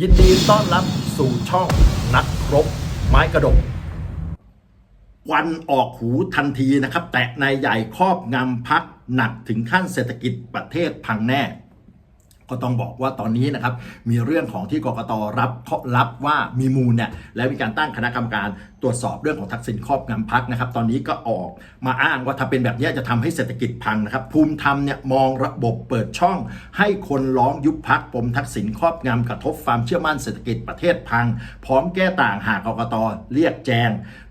ยินดีต้อนรับสู่ช่องนักรบไม้กระดกควันออกหูทันทีนะครับ แตะนายใหญ่ครอบงำพักหนักถึงขั้นเศรษฐกิจประเทศพังแน่ ก็ต้องบอกว่าตอนนี้นะครับมีเรื่องของที่กกตรับรับว่ามีมูลเนี่ยแล้วมีการตั้งคณะกรรมการตรวจสอบเรื่องของทักษิณครอบงำพักนะครับ ตอนนี้ก็ออกมาอ้างว่าถ้าเป็นแบบนี้จะทำให้เศรษฐกิจพังนะครับ ภูมิธรรมเนี่ยมองระบบเปิดช่อง ให้คนร้องยุบพักปมทักษิณครอบงำกระทบความเชื่อมั่นเศรษฐกิจประเทศพัง พร้อมแก้ต่างหากกกตเรียกแจง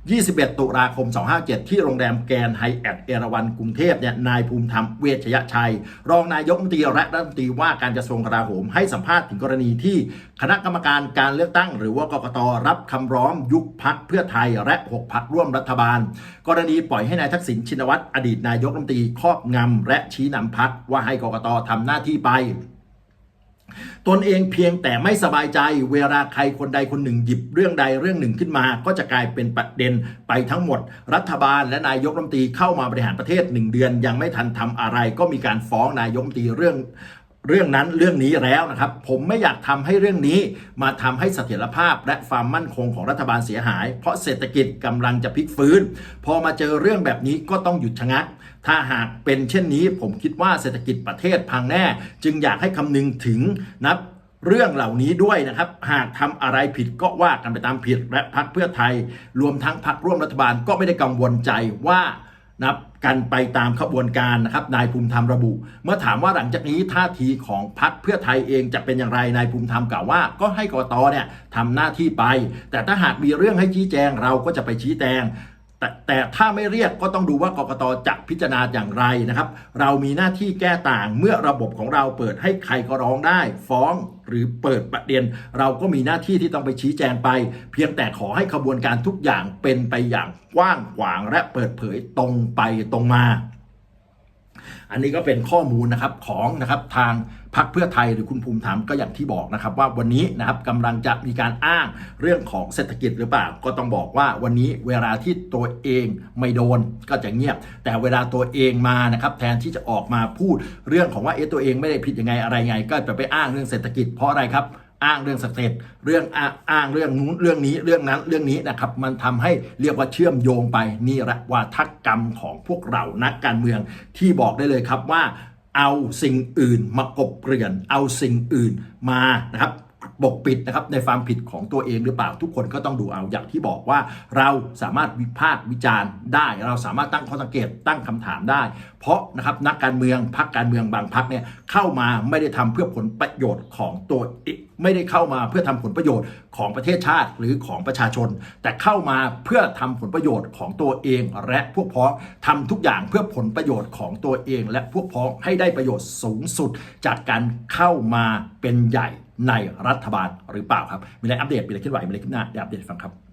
21 ตุลาคม 257 ที่โรงแรมแกรนด์ไฮแอทเอราวันกรุงเทพเนี่ยนายภูมิธรรมเวชยชัย รองนายกรัฐมนตรีและรัฐมนตรีว่าการกระทรวงกลาโหมให้สัมภาษณ์ถึงกรณีที่คณะกรรมการการเลือกตั้ง หรือว่ากกตรับคำร้องยุบพักเพื่อไทยและ 6 พักร่วมรัฐบาล กรณีปล่อยให้นายทักษิณชินวัตรอดีตนายกรัฐมนตรีครอบงำและชี้นำพักว่าให้กกตทำหน้าที่ไป ตนเองเพียงแต่ไม่สบายใจเวลาใครคนใดคนหนึ่งหยิบเรื่องใดเรื่องหนึ่งขึ้นมา ก็จะกลายเป็นประเด็นไปทั้งหมด รัฐบาลและนายกรัฐมนตรีเข้ามาบริหารประเทศหนึ่งเดือน ยังไม่ทันทำอะไร ก็มีการฟ้องนายกรัฐมนตรีเรื่อง เรื่องนั้นเรื่องนี้แล้วนะครับ ผมไม่อยากทำให้เรื่องนี้มาทำให้เสถียรภาพ และความมั่นคงของรัฐบาลเสียหาย เพราะเศรษฐกิจกำลังจะพลิกฟื้น พอมาเจอเรื่องแบบนี้ก็ต้องหยุดชะงัก ถ้าหากเป็นเช่นนี้ ผมคิดว่าเศรษฐกิจประเทศพังแน่ จึงอยากให้คำนึงถึงนับเรื่องเหล่านี้ด้วยนะครับ หากทำอะไรผิดก็ว่ากันไปตามผิด และพักเพื่อไทย รวมทั้งพักร่วมรัฐบาลก็ไม่ได้กังวลใจว่า นับกันไปตามขบวนการนะครับนายภูมิธรรมระบุ เมื่อถามว่าหลังจากนี้ท่าทีของพักเพื่อไทยเองจะเป็นอย่างไรนายภูมิธรรมกล่าวว่า ก็ให้กตเนี่ยทำหน้าที่ไป แต่ถ้าหากมีเรื่องให้ชี้แจงเราก็จะไปชี้แจง แต่แต่ถ้าไม่เรียกก็ต้องดูว่ากกตจะพิจารณาอย่างไรนะครับ เรามีหน้าที่แก้ต่างเมื่อระบบของเราเปิดให้ใครก็ร้องได้ ฟ้องหรือเปิดประเด็น เราก็มีหน้าที่ที่ต้องไปชี้แจงไป เพียงแต่ขอให้ขบวนการทุกอย่างเป็นไปอย่างกว้างขวางและเปิดเผยตรงไปตรงมา อันนี้ก็เป็นข้อมูลนะครับของนะครับทางพรรคเพื่อไทยหรือคุณภูมิธรรมก็อย่างที่บอกนะครับ ว่าวันนี้นะครับกำลังจะมีการอ้างเรื่องของเศรษฐกิจหรือเปล่า ก็ต้องบอกว่าวันนี้เวลาที่ตัวเองไม่โดนก็จะเงียบ แต่เวลาตัวเองมานะครับแทนที่จะออกมาพูดเรื่องของว่าเอ๊ะตัวเองไม่ได้ผิดยังไงอะไรไง ก็จะไปอ้างเรื่องเศรษฐกิจเพราะอะไรครับ อ้างเรื่องสเตทเรื่องอ้างเรื่องนู้นเรื่องนี้เรื่องนั้นเรื่องนี้นะครับมันทำให้เรียกว่าเชื่อมโยงไปนี่แหละวาทกรรมของพวกเรานักการเมืองที่บอกได้เลยครับว่าเอาสิ่งอื่นมากบเกลื่อน เอาสิ่งอื่นมานะครับปกปิดนะครับในความผิดของตัวเองหรือเปล่าทุกคนก็ต้องดูเอาอย่างที่บอกว่า เราสามารถวิพากษ์วิจารณ์ได้ เราสามารถตั้งข้อสังเกตตั้งคำถามได้ เพราะนะครับนักการเมืองพักการเมืองบางพักเนี่ยเข้ามาไม่ได้ทำเพื่อผลประโยชน์ของตัวไม่ได้เข้ามาเพื่อทำผลประโยชน์ของประเทศชาติหรือของประชาชน แต่เข้ามาเพื่อทำผลประโยชน์ของตัวเองและพวกพ้องทำทุกอย่างเพื่อผลประโยชน์ของตัวเอง และพวกพ้องให้ได้ประโยชน์สูงสุด จากการเข้ามาเป็นใหญ่ในรัฐบาลหรือเปล่าครับมีอะไรอัปเดตมีอะไรเคลื่อนไหวมีอะไรขึ้นหน้าเดี๋ยวอัปเดตฟังครับ